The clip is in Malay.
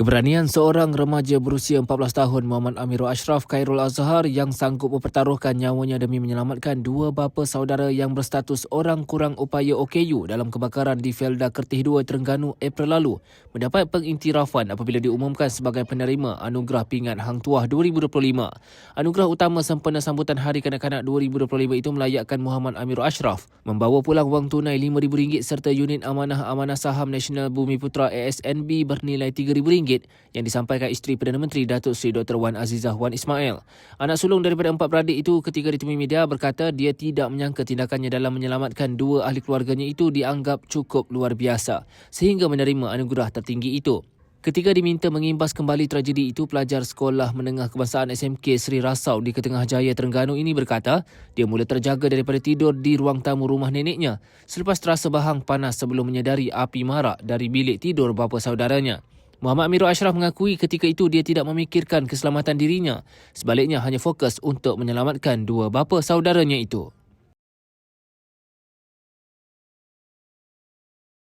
Keberanian seorang remaja berusia 14 tahun Muhammad Amirul Ashraf Khairul Azhar yang sanggup mempertaruhkan nyawanya demi menyelamatkan dua bapa saudara yang berstatus orang kurang upaya OKU dalam kebakaran di Felda Kertih 2 Terengganu April lalu mendapat pengiktirafan apabila diumumkan sebagai penerima Anugerah Pingat Hang Tuah 2025. Anugerah utama sempena sambutan Hari Kanak-Kanak 2025 itu melayakkan Muhammad Amirul Ashraf membawa pulang wang tunai RM5,000 serta unit amanah-amanah saham Nasional Bumi Putra ASNB bernilai RM3,000 yang disampaikan isteri Perdana Menteri Datuk Seri Dr. Wan Azizah Wan Ismail. Anak sulung daripada empat beradik itu ketika ditemui media berkata dia tidak menyangka tindakannya dalam menyelamatkan dua ahli keluarganya itu dianggap cukup luar biasa sehingga menerima anugerah tertinggi itu. Ketika diminta mengimbas kembali tragedi itu, pelajar sekolah menengah kebangsaan SMK Seri Rasau di Ketengah Jaya Terengganu ini berkata dia mula terjaga daripada tidur di ruang tamu rumah neneknya selepas terasa bahang panas sebelum menyedari api marak dari bilik tidur bapa saudaranya. Muhammad Amirul Ashraf mengakui ketika itu dia tidak memikirkan keselamatan dirinya. Sebaliknya hanya fokus untuk menyelamatkan dua bapa saudaranya itu.